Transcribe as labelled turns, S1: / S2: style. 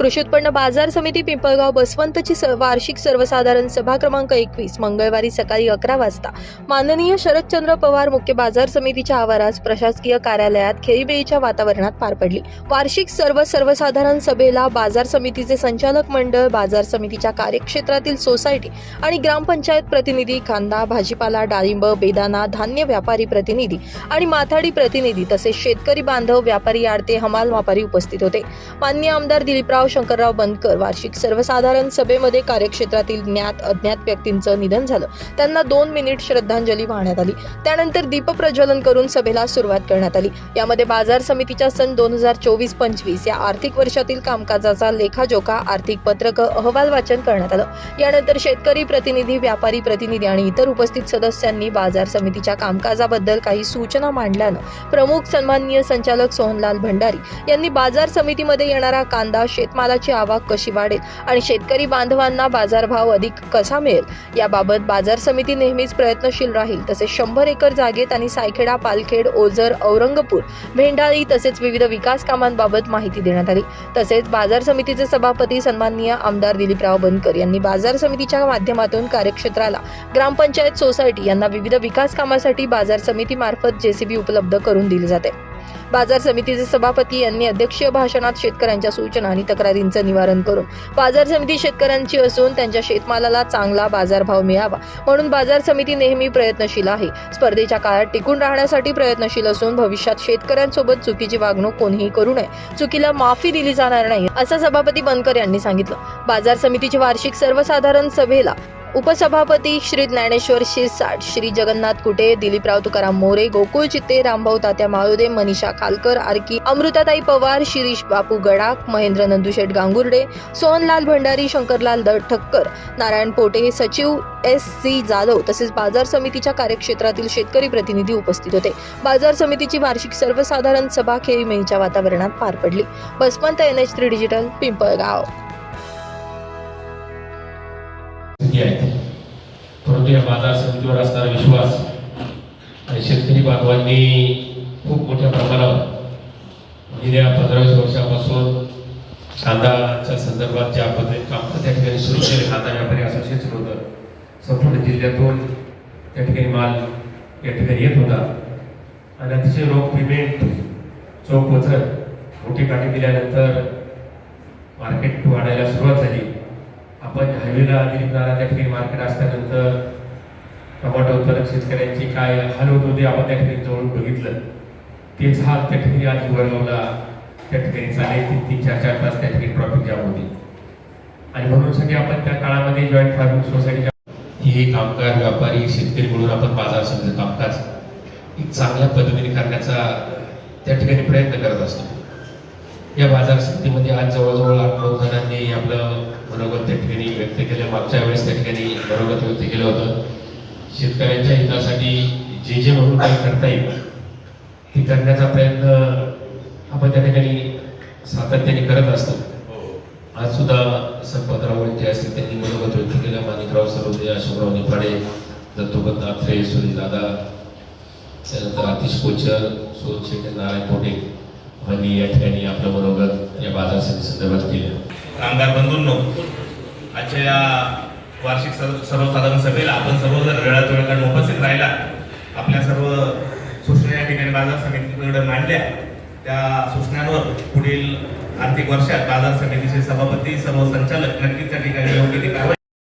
S1: कृषी उत्पन्न बाजार समिती पिंपळगाव बसवंतची स- वार्षिक सर्वसाधारण सभा क्रमांक एकवीस मंगळवारी सकाळी अकरा वाजता. माननीय शरदचंद्र पवार मुख्य बाजार समितीच्या आवारात प्रशासकीय कार्यालयात खेळीबेळीच्या वातावरणात पार पडली. वार्षिक सर्व सर्वसाधारण सभेला बाजार समितीचे संचालक मंडळ बाजार समितीच्या कार्यक्षेत्रातील सोसायटी आणि ग्रामपंचायत प्रतिनिधी कांदा भाजीपाला डाळिंब बेदाना धान्य व्यापारी प्रतिनिधी आणि माथाडी प्रतिनिधी तसेच शेतकरी बांधव व्यापारी आडते हमाल व्यापारी उपस्थित होते. मान्य आमदार दिलीपराव शंकरराव बनकर वार्षिक सर्वसाधारण सभेमध्ये कार्यक्षेत्रातील ज्ञात अज्ञात व्यक्तींचं निधन झालं. त्यांना दोन मिनिट श्रद्धांजली वाहण्यात आली. त्यानंतर दीपप्रज्वलन करून सभेला सुरुवात करण्यात आली. यामध्ये बाजार समितीच्या सन दोन हजार चोवीस पंचवीस या आर्थिक वर्षातील कामकाजाचा लेखाजोखा आर्थिक पत्रक अहवाल वाचन करण्यात आलं. यानंतर शेतकरी प्रतिनिधी व्यापारी प्रतिनिधी आणि इतर उपस्थित सदस्यांनी बाजार समितीच्या कामकाजाबद्दल काही सूचना मांडल्यानं प्रमुख सन्माननीय संचालक सोहनलाल भंडारी यांनी बाजार समितीमध्ये येणारा कांदा शेत शेतमालाची आवक कशी वाढेल आणि शेतकरी बांधवांना बाजारभाव अधिक कसा मिळेल? याबाबत बाजार समिती नेहमीच प्रयत्नशील राहील. तसेच शंभर एकर जागेत आणि सायखेडा पालखेड ओझर औरंगपूर भेंडाळी तसेच विविध विकास कामांबाबत माहिती देण्यात आली. तसेच बाजार समितीचे सभापती सन्माननीय आमदार दिलीपराव बनकर यांनी बाजार समितीच्या माध्यमातून कार्यक्षेत्राला ग्रामपंचायत सोसायटी यांना विविध विकास कामासाठी बाजार समितीमार्फत जेसीबी उपलब्ध करून दिले जाते. बाजार समितीचे सभापती यांनी अध्यक्षीय भाषणात शेतकऱ्यांच्या सूचना आणि तक्रारींचं निवारण करून बाजार समिती शेतकऱ्यांची असून त्यांच्या शेतमालाला चांगला बाजारभाव मिळावा. म्हणून बाजार समिती नेहमी प्रयत्नशील आहे. स्पर्धेच्या काळात टिकून राहण्यासाठी प्रयत्नशील असून भविष्यात शेतकऱ्यांसोबत चुकीची वागणूक कोणीही करू नये. चुकीला माफी दिली जाणार नाही असं सभापती बनकर यांनी सांगितलं. बाजार समितीची वार्षिक सर्वसाधारण सभेला उपसभापती श्री ज्ञानेश्वर शिरसाट श्री जगन्नाथ कुटे दिलीपराव तुकाराम मोरे गोकुळ चित्ते रामभाऊ तात्या माळुदे मनीषा खालकर आरकी अमृताताई पवार शिरीष बापू गडाख महेंद्र नंदुशेठ गांगुर्डे सोहनलाल भंडारी शंकरलाल दठक्कर ठक्कर नारायण पोटे सचिव एस सी जाधव तसेच बाजार समितीच्या कार्यक्षेत्रातील शेतकरी प्रतिनिधी उपस्थित होते. बाजार समितीची वार्षिक सर्वसाधारण सभा खेळीमेळीच्या वातावरणात पार पडली. Baspant N H three digital Pimpalgaon.
S2: या बाजार समितीवर असणारा विश्वास आणि शेतकरी बांधवांनी खूप मोठ्या प्रमाणावर गेल्या पंधरा वीस वर्षापासून कांदाच्या संदर्भात ज्या पद्धतीने काम त्या ठिकाणी सुरू केले कांदा व्यापारी असोसिएशन होतं संपूर्ण जिल्ह्यातून त्या ठिकाणी माल या ठिकाणी येत होता. आणि अतिशय रोख पेमेंट चौक वचत मोठी काठी दिल्यानंतर मार्केट वाढायला सुरुवात झाली. आपण हायवेला दिली त्या ठिकाणी मार्केट असल्यानंतर टमाटो उत्पादक शेतकऱ्यांची काय हाल होत होते आपण त्या ठिकाणी जवळून बघितलं. तेच हाल त्या ठिकाणी आज वरगावला त्या ठिकाणी चालेल तीन तीन चार चार तास त्या ठिकाणी ट्रॉफिक जाम होती. आणि म्हणून सगळे आपण त्या काळामध्ये जॉईंट फार्मिंग सोसायटीच्या ही कामगार व्यापारी शेतकरी म्हणून आपण बाजार समजा कामकाज एक चांगल्या पद्धतीने करण्याचा त्या ठिकाणी प्रयत्न करत असतो. या बाजार समितीमध्ये आज जवळजवळ आठ नऊ जणांनी आपलं मनोगत त्या ठिकाणी व्यक्त केलं. मागच्या वेळेस त्या ठिकाणी मनोगत व्यक्त केलं होतं. शेतकऱ्यांच्या हितासाठी जे जे म्हणून काही करता येईल ते करण्याचा प्रयत्न आपण त्या ठिकाणी सातत्याने करत असतो. आज सुद्धा संपतराव वळते असतील त्यांनी मनोगत व्यक्त केलं. माणिकराव सरोदे अशोकराव निफाडे दत्तोपंत आत्रे सुनील दादा त्यानंतर आतिश कोचर सोन शेट्टे नारायण पोटे यांनी या ठिकाणी आपलं मनोगत या बाजार समिती संदर्भात केलं.
S3: कामगार बंधूंनो आजच्या या वार्षिक सर्वसाधारण सभेला आपण सर्वजण वेळात वेळ उपस्थित राहिला. आपल्या सर्व सूचना या ठिकाणी बाजार समितीकडे मांडल्या. त्या सूचनांवर पुढील आर्थिक वर्षात बाजार समितीचे सभापती सर्व संचालक नक्कीच त्या ठिकाणी योग्य ती कारवाई